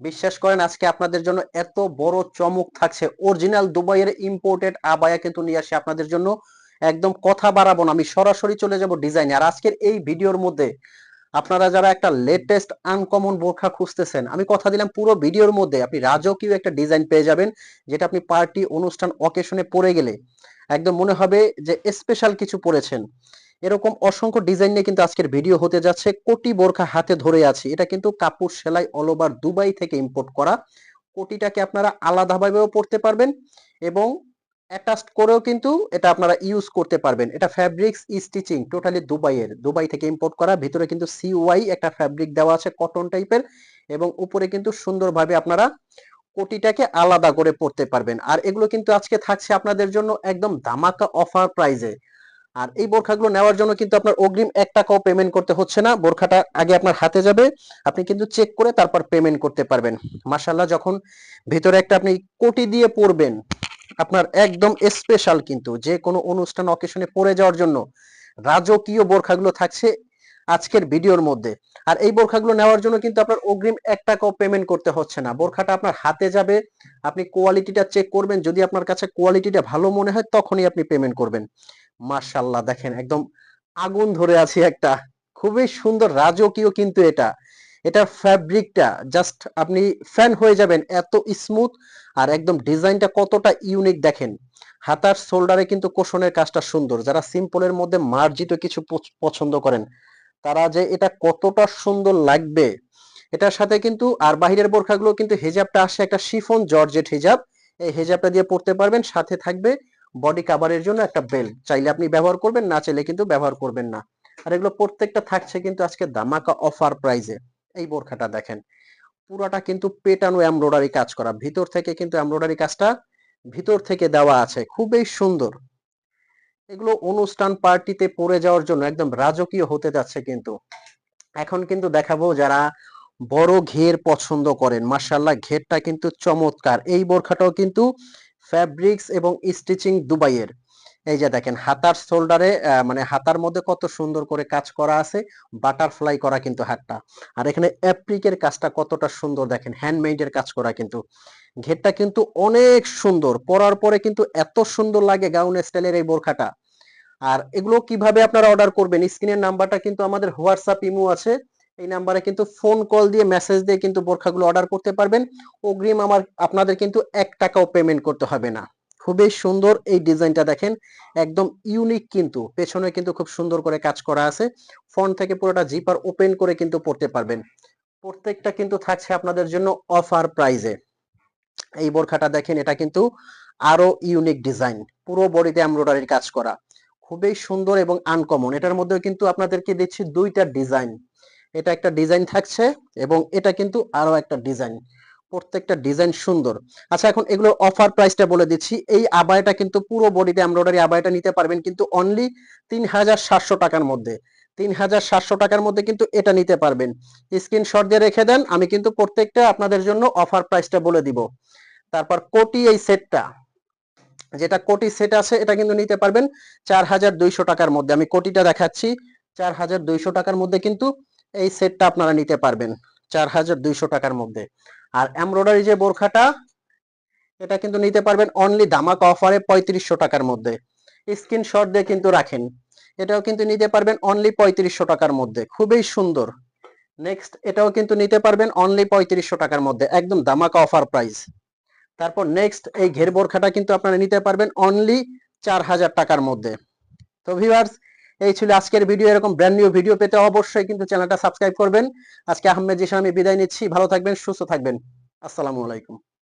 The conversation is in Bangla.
বিশ্বাস করেন, আজকে আপনাদের জন্য এত বড় চমক থাকছে। অরিজিনাল দুবাইয়ের ইম্পোর্টেড আবায়া কিন্তু নিয়ে আসি আপনাদের জন্য। একদম কথা বাড়াবো না, আমি সরাসরি চলে যাব ডিজাইনে। আর আজকের এই ভিডিওর মধ্যে আপনারা যারা একটা লেটেস্ট আনকমন বোরখা খুঁজতেছেন, আমি কথা দিলাম পুরো ভিডিওর মধ্যে, আপনি রাজকীয় একটা ডিজাইন পেয়ে যাবেন, যেটা আপনি পার্টি অনুষ্ঠান অকেশনে পরে গেলে একদম মনে হবে যে স্পেশাল কিছু পরেছেন। এরকম অসংখ্য ডিজাইন নিয়ে কিন্তু আজকের ভিডিও হতে যাচ্ছে। কোটি বোরখা হাতে ধরে আছে। এটা কিন্তু কাপড় সেলাই অল ওভার দুবাই থেকে ইম্পোর্ট করা। কোটিটাকে আপনারা আলাদাভাবেও পড়তে পারবেন এবং অ্যাটাচড করেও কিন্তু এটা আপনারা ইউজ করতে পারবেন। এটা ফ্যাব্রিক্স স্টিচিং টোটালি দুবাইয়ের। দুবাই থেকে ইম্পোর্ট করা। ভিতরে কিন্তু সিওয়াই একটা ফ্যাব্রিক দেওয়া আছে কটন টাইপের এবং উপরে কিন্তু সুন্দরভাবে আপনারা কোটিটাকে আলাদা করে পড়তে পারবেন। আর এগুলো কিন্তু আজকে থাকছে আপনাদের জন্য একদম ধামাকা অফার প্রাইজে আর এই বোরখাগুলো নেওয়ার জন্য কিন্তু আপনার অগ্রিম এক টাকাও পেমেন্ট করতে হচ্ছে না। বোরখাটা আগে আপনার হাতে যাবে। আপনি কিন্তু চেক করে তারপর পেমেন্ট করতে পারবেন। মাসাল্লাহ যখন ভেতরে একটা আপনি কোটি দিয়ে পড়বেন আপনার একদম স্পেশাল কিন্তু, যে কোনো অনুষ্ঠান অকেশনে পড়ে যাওয়ার জন্য রাজকীয় বোরখাগুলো থাকছে আজকের ভিডিওর মধ্যে। আর এই বোরখাগুলো নেওয়ার জন্য কিন্তু আপনার অগ্রিম এক টাকাও পেমেন্ট করতে হচ্ছে না। বোরখাটা আপনার হাতে যাবে, আপনি কোয়ালিটিটা চেক করবেন। যদি আপনার কাছে কোয়ালিটিটা ভালো মনে হয়, তখনই আপনি পেমেন্ট করবেন। মার্শাল্লাহ দেখেন একদম আগুন ধরে আছে একটা খুবই সুন্দর রাজকীয় কিন্তু এটা। এটা ফ্যাব্রিকটা জাস্ট আপনি ফ্যান হয়ে যাবেন এত স্মুথ আর একদম ডিজাইনটা কতটা ইউনিক দেখেন। হাতার শোল্ডারে কিন্তু কোশনের কাজটা সুন্দর। যারা সিম্পলের মধ্যে মার্জিত কিছু পছন্দ করেন, তারা যে এটা কতটা সুন্দর লাগবে, এটার সাথে কিন্তু আর বাহিরের বোরখাগুলো কিন্তু হেজাবটা আসে একটা শিফন জর্জেট হেজাব। এই হেজাবটা দিয়ে পড়তে পারবেন, সাথে থাকবে বডি কাভারের জন্য একটা বেল্ট চাইলে আপনি ব্যবহার করবেন, না চাইলে কিন্তু ব্যবহার করবেন না। আর এগুলো প্রত্যেকটা থাকছে কিন্তু আজকে দামাকা অফার প্রাইজে এই বোরখাটা দেখেন। পুরাটা কিন্তু পেটানো এমব্রয়ডারি কাজ করা। ভিতর থেকে কিন্তু এমব্রয়ডারি কাজটা ভিতর থেকে দেওয়া আছে। খুবই সুন্দর। এগুলো অনুষ্ঠান পার্টিতে পড়ে যাওয়ার জন্য একদম রাজকীয় হতে যাচ্ছে কিন্তু। এখন কিন্তু দেখাবো যারা বড় ঘের পছন্দ করেন। মার্শাল্লাহ ঘেরটা কিন্তু চমৎকার। এই বোরখাটাও কিন্তু ফ্যাব্রিক্স এবং স্টিচিং দুবাইয়ের। এই যে দেখেন, হাতার শোল্ডারে মানে হাতার মধ্যে কত সুন্দর করে কাজ করা আছে বাটারফ্লাই করা কিন্তু হাতটা। আর এখানে অ্যাপ্রিকের কাজটা কতটা সুন্দর দেখেন হ্যান্ডমেডের কাজ করা কিন্তু। ঘেরটা কিন্তু অনেক সুন্দর, পরার পরে কিন্তু এত সুন্দর লাগে গাউন স্টাইলের এই বোরখাটা। আর এগুলো কীভাবে আপনারা অর্ডার করবেন স্ক্রিনের নাম্বারটা কিন্তু আমাদের হোয়াটসঅ্যাপ ইমো আছে। এই নাম্বারে কিন্তু ফোন কল দিয়ে মেসেজ দিয়ে কিন্তু বোরখাগুলো অর্ডার করতে পারবেন। অগ্রিম আমার, আপনাদের কিন্তু এক টাকাও পেমেন্ট করতে হবে না। খুবই সুন্দর এই ডিজাইনটা দেখেন, একদম ইউনিক কিন্তু। পেছনে কিন্তু খুব সুন্দর করে কাজ করা আছে। ফ্রন্ট থেকে পুরোটা জিপার ওপেন করে কিন্তু পড়তে পারবেন। প্রত্যেকটা কিন্তু থাকছে আপনাদের জন্য অফার প্রাইজে এই বোরখাটা দেখেন, এটা কিন্তু আরও ইউনিক ডিজাইন পুরো বডিতে এমব্রয়ডারির কাজ করা। খুবই সুন্দর এবং আনকমন এটার মধ্যে কিন্তু আপনাদেরকে দিচ্ছি দুইটা ডিজাইন এটা একটা ডিজাইন থাকছে এবং এটা কিন্তু আরও একটা ডিজাইন। প্রত্যেকটা ডিজাইন সুন্দর। আচ্ছা এখন এগুলো অফার প্রাইসটা বলে দিচ্ছি। এই আবায়টা কিন্তু পুরো বডিতে এমব্রয়ডারি আবায়টা নিতে পারবেন কিন্তু অনলি তিন হাজার সাতশো টাকার মধ্যে। তিন হাজার সাতশো টাকার মধ্যে কিন্তু এটা নিতে পারবেন। স্ক্রিনশট দিয়ে রেখে দেন, আমি কিন্তু প্রত্যেকটা আপনাদের জন্য অফার প্রাইসটা বলে দিব। তারপর কোটি এই সেটটা যেটা কোটি সেট আছে, এটা কিন্তু নিতে পারবেন চার হাজার দুইশো টাকার মধ্যে। আমি কোটিটা দেখাচ্ছি। চার হাজার দুইশো টাকার মধ্যে কিন্তু এই সেটটা আপনারা নিতে পারবেন চার হাজার দুইশো টাকার মধ্যে। আর এমব্রয়ডারি যে বোরখাটা, এটা কিন্তু নিতে পারবেন অনলি ধামাক অফারে পঁয়ত্রিশশো টাকার মধ্যে। স্ক্রিনশট দিয়ে কিন্তু রাখেন। এটাও কিন্তু নিতে পারবেন অনলি পঁয়ত্রিশশো টাকার মধ্যে। খুবই সুন্দর। নেক্সট এটাও কিন্তু নিতে পারবেন অনলি পঁয়ত্রিশশো টাকার মধ্যে, একদম ধামাকা অফার প্রাইস তারপর নেক্সট এই ঘের বোরখাটা কিন্তু আপনারা নিতে পারবেন অনলি চার হাজার টাকার মধ্যে। তো ভিউয়ার্স এই ছিল আজকের ভিডিও এরকম ব্র্যান্ড নিউ ভিডিও পেতে অবশ্যই কিন্তু চ্যানেলটা সাবস্ক্রাইব করবেন। আজকে আহমেদ জিসান আমি বিদায় নিচ্ছি, ভালো থাকবেন, সুস্থ থাকবেন। আসসালামু আলাইকুম।